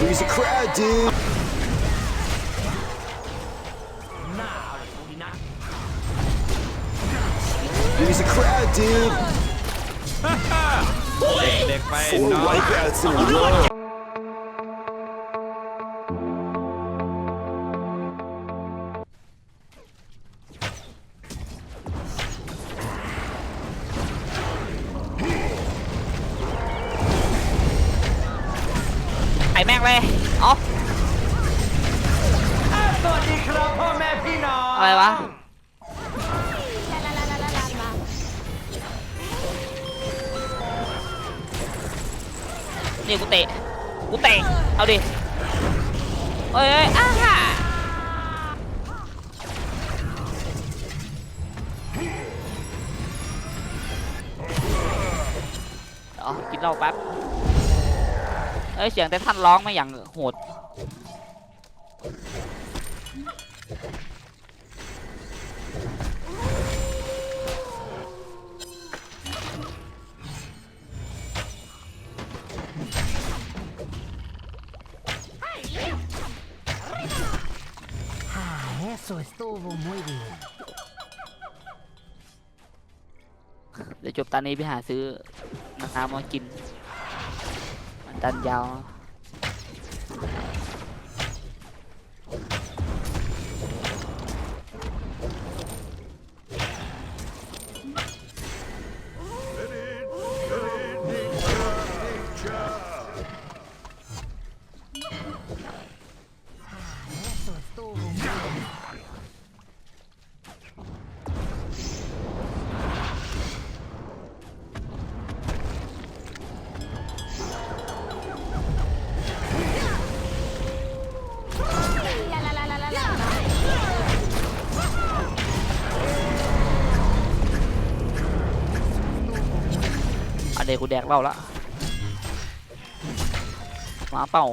Here's the crowd, dude. Here's the crowd, dude. Four wipeouts in a row. นี่กูเตะ กูเตะเอาดิเอ้ยอ้าฮ่าอ๋อกินเหล้าแป๊บเอ้ยเสียงแต่ท่านร้องไม่อย่างโหด Eso estuvo muy bien. เดี๋ยวจบตอนนี้ไปหาซื้อมะนาวมากินมันตันยาวกูแดกเป้าละมาเป้า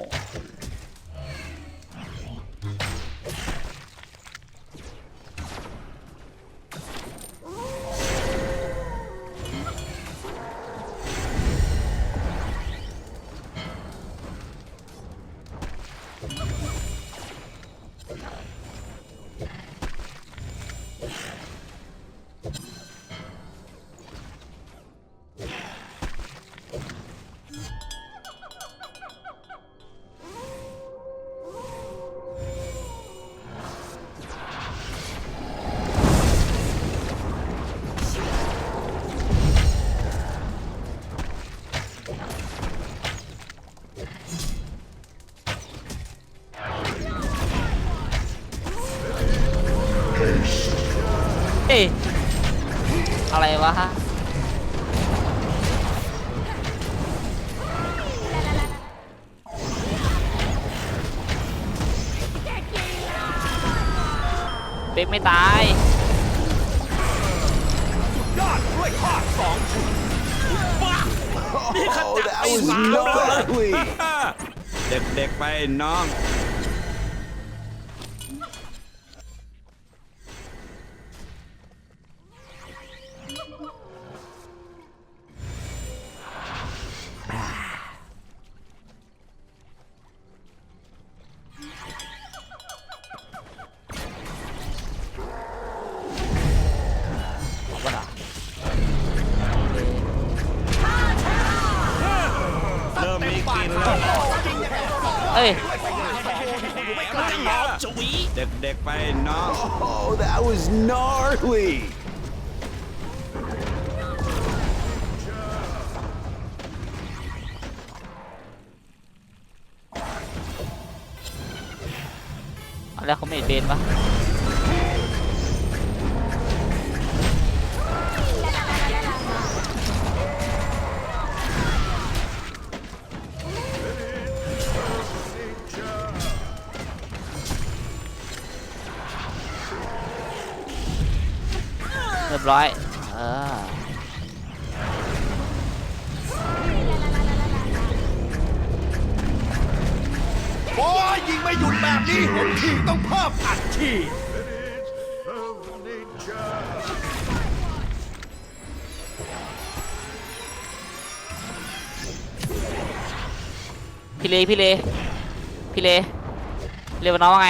ิอะไรวะฮะเป๊กไม่ตายยอดด้วยข้อสองบ้านี่ขจัดไปสามเลยเด็กๆไปน้องเอ้ยเด็กๆไปน้อง Oh, that was gnarly. อะไรเขาไม่เบนวะยบร้อยเออโอ้ยยิงไม่หยุดแบบนี้เห็นทีต้องเพิ่มอัดทีพี่เลพี่เลพี่เลเรียกว่าน้องว่าไง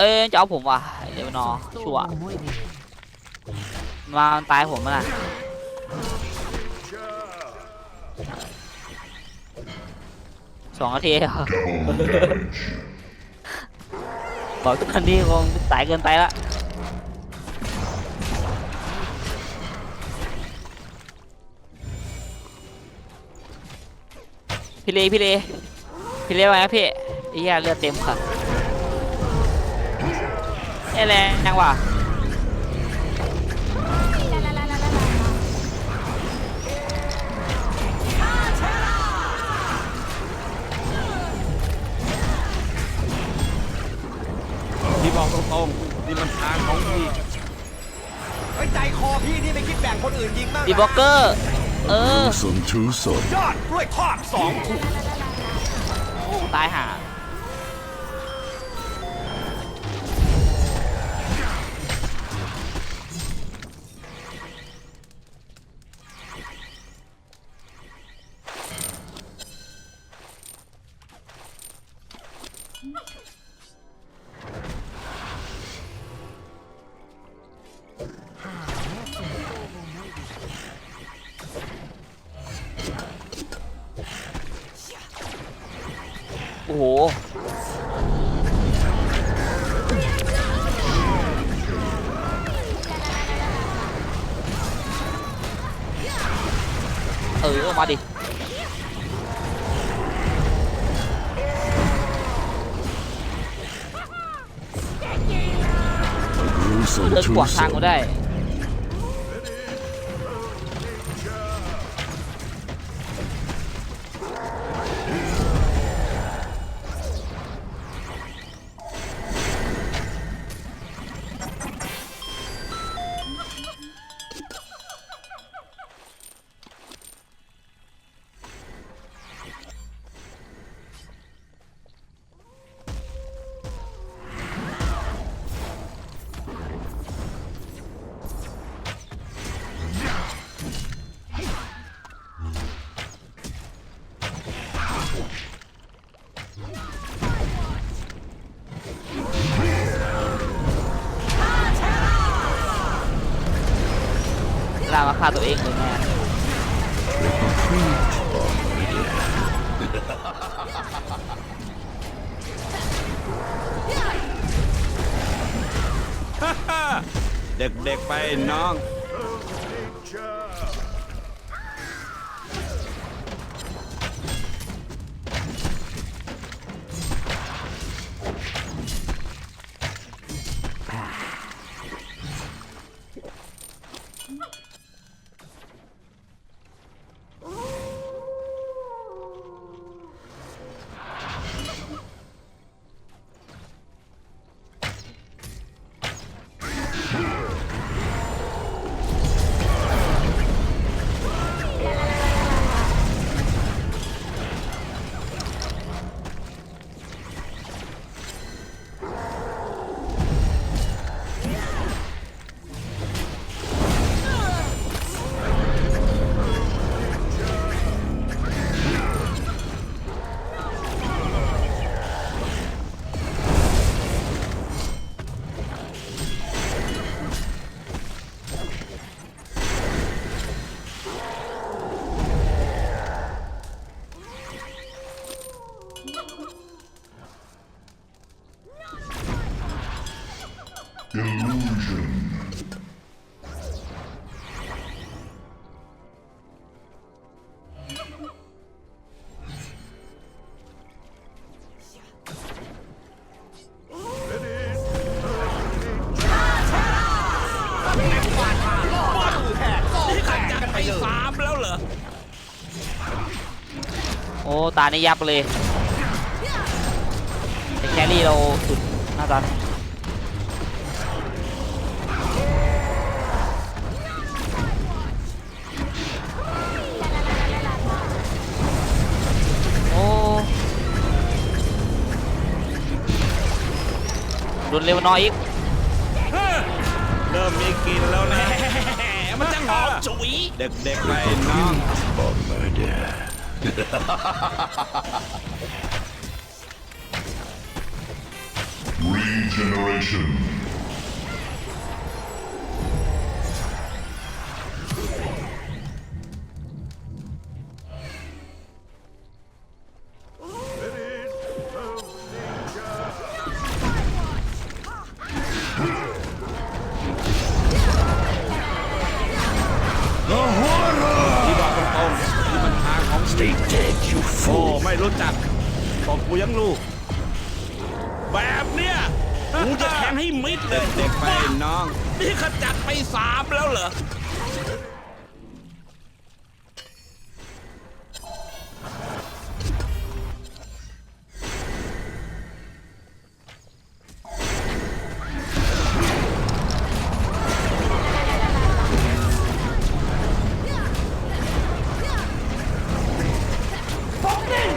เอ้ยจะเอาผมว่ะเดี๋ยวนอชัวมาตายผมมาละสองนาทีบอกกคนดีคงตายเกินไปละพี่เลพี่เลพี่เลไว้ะพี่ไอ้ยาเลือดเต็มค่ะอแรงว่ะที่บอกตรงๆนี่มันทางของพี่ไใจคอพี่นี่ไม่คิดแบ่งคนอื่นยิงบ้างดีบ็อกเกอร์ เออยอดกล้วยทอดสองถุงตายห่าขวางทางก็ได้พาตัวเองเลยแม่เด็ก ๆ ไปน้องโอ้ตานี่ยับเลยแต่แครี่เราสุดน่าจะดุนเร็วน้อยอีกเริ่มมีกินแล้วนะมันจะงหอมจุ๋ยเด็กๆไปน้องบอกมาเด้อ Regeneration.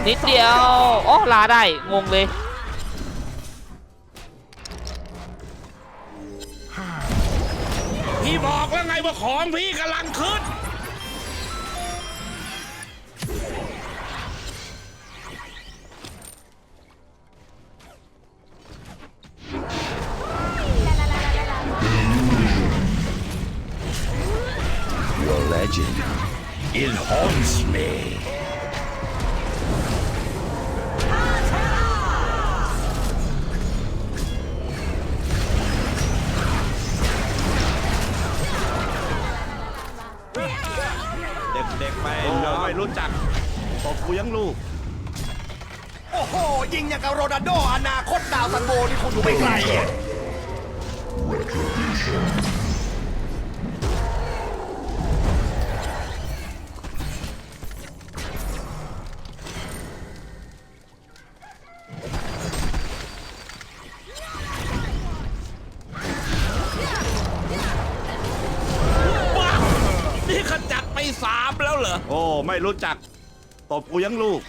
นิดเดียวอ๋อลาได้งงเลยพี่บอกแล้วไงว่าของพี่กำลังขึ้น y o u legend it haunts me. เด็กไปเราไม่รู้จักตบกูยังลูก โอ้โหยิงอย่างกับโรนัลโดอนาคตดาวสันโบนี่คุณอยู่ไม่ไกลรู้จัก ตบกูยังลูก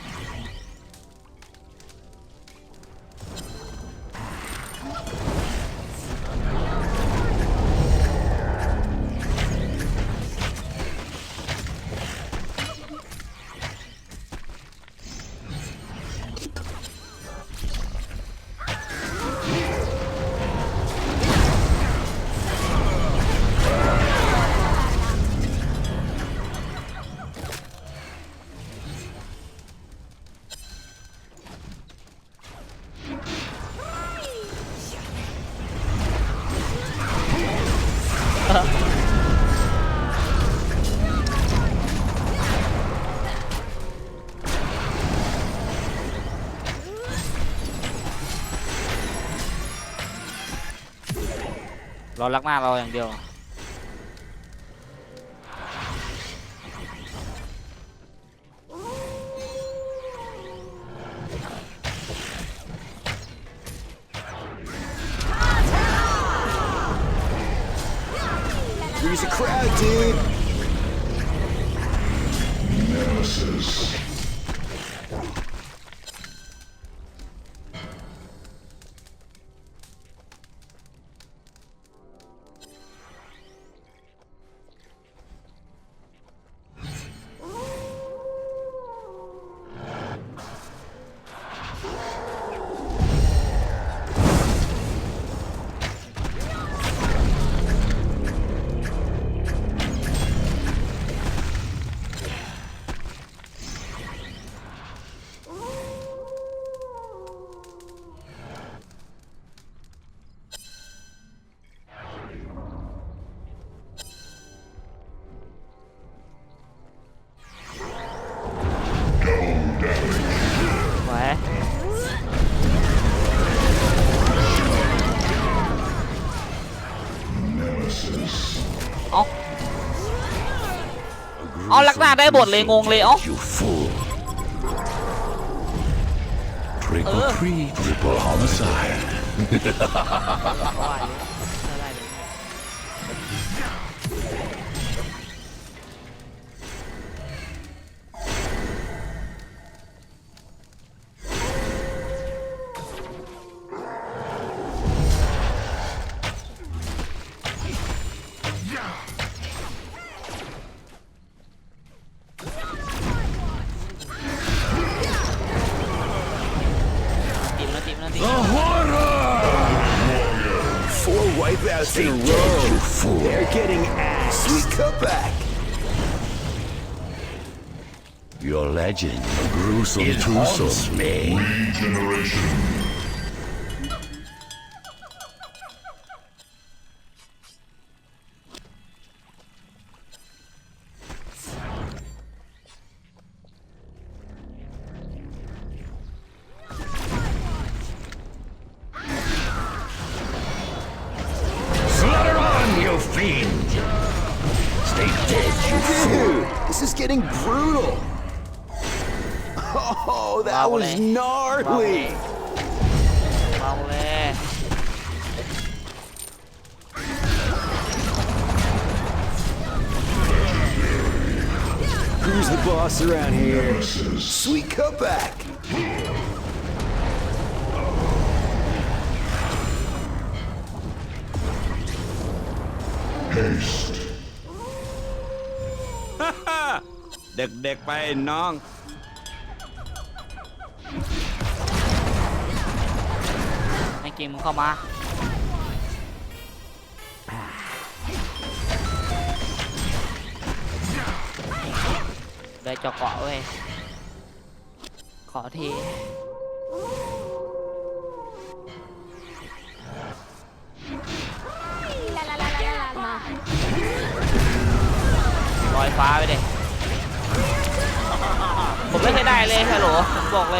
รอลักหน้าเราอย่างเดียว Use a crowd, dude. Nemesis. ได้บทเลยงงเลยอ๋อเออ Six in a row. They're getting axed. Sweet comeback. Your legend, gruesome, it haunts me. Regeneration. getting brutal. Oh, that was gnarly. Who's the boss around here? Sweet cutback. เด็ก ๆ ไป น้องใ้เกมมึงเข้ามาได้จอกเกาะเว้ยขอทีลอยฟ้าไปเลยไม่เคยได้เลยฮัลโหลผมบอกเล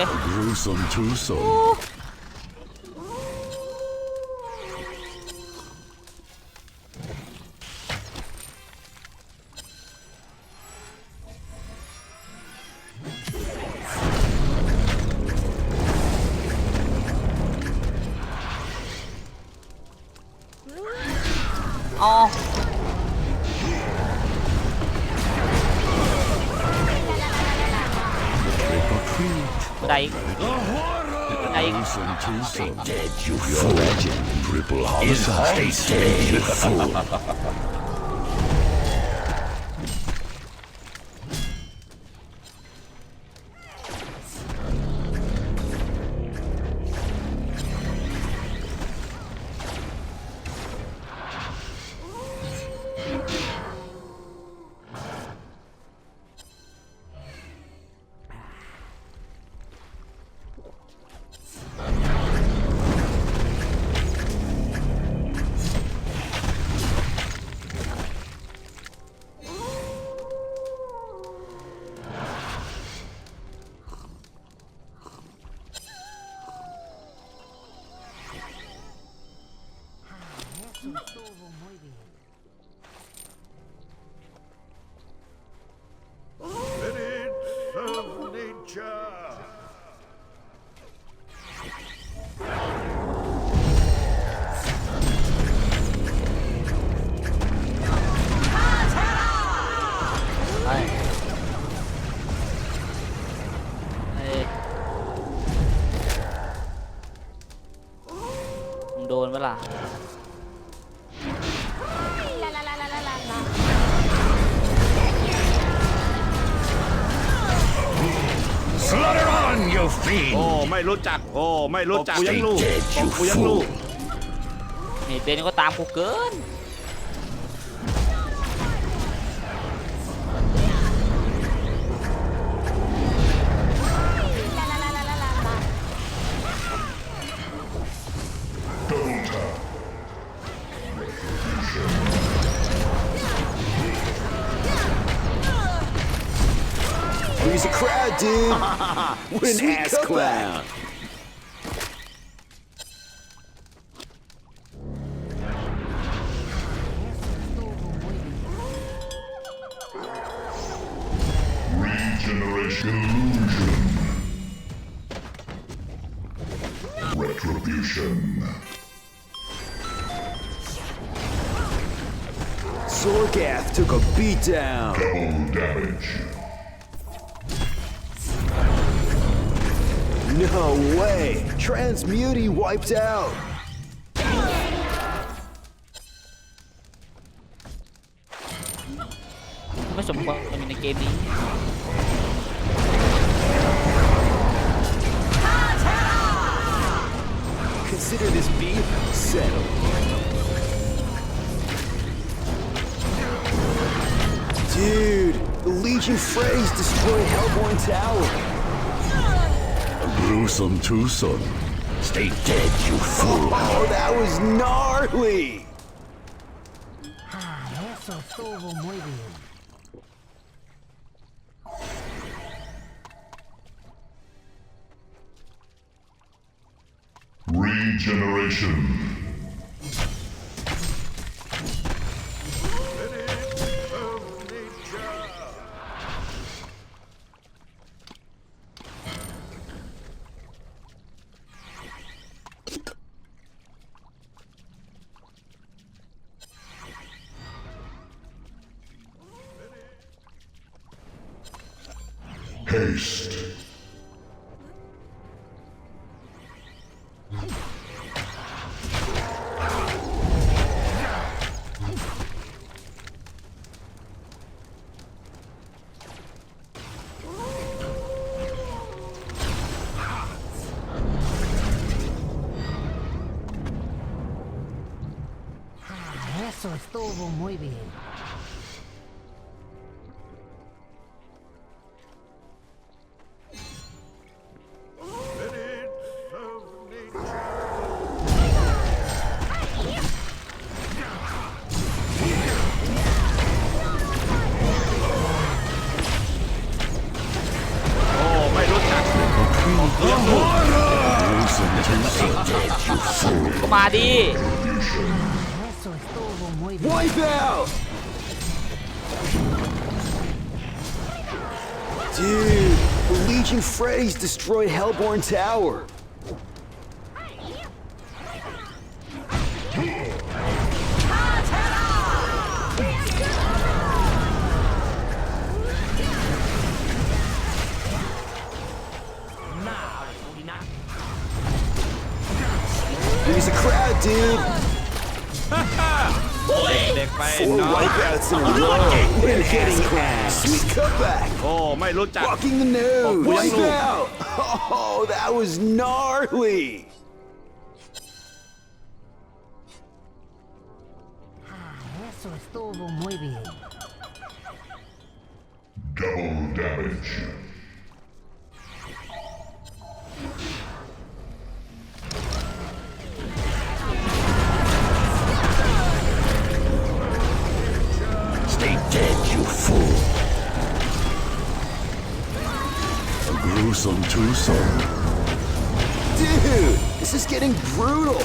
ย like. Stay dead, you fool. Your legend, triple homicide. Stay dead, you fool. todo muy bien. ไมรู้จักโอ้ ไม่รู้จักกูยังรู้กูยังรูกนีเบนก็ตามกูเกิน dude. what an Sweet ass clown. Regeneration illusion. Retribution. Zorgath took a beatdown. Double damage. No way! Transmuty wiped out! Mas sumpah kami na KB. Consider this beef settled. Dude, the Legion frays, destroyed Hellborn Tower gruesome twosome. Stay dead, you fool. Oh, that was gnarly! Regeneration. Eso estuvo muy bien. Oh, ก็มาดิ Destroy Hellborn Tower. There's a crowd, dude. เด็กๆไปน้อง wipeouts in a row. We're getting Walking the nose. Wipeout. Oh, Wipeout. Oh, that was gnarly. Ah, Double damage. Awesome Dude, this is getting brutal.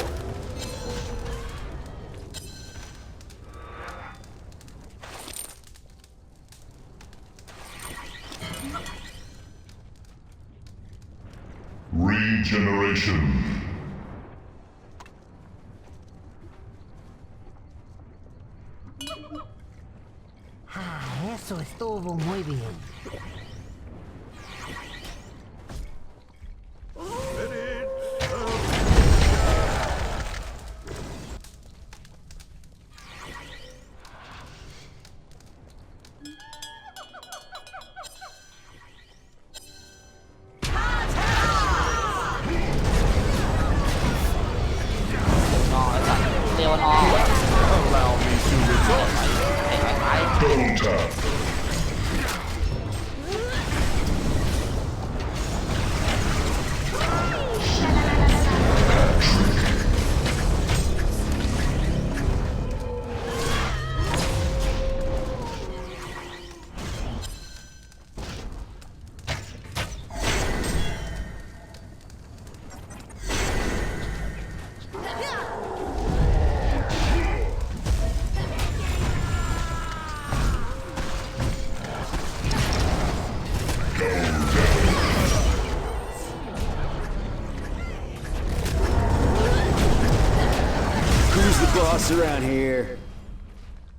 around here.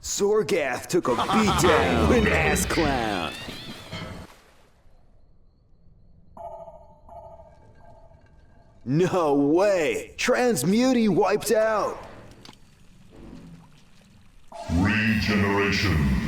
Sorgath took a beatdown. an ass clown. No way! Transmuti wiped out! Regeneration.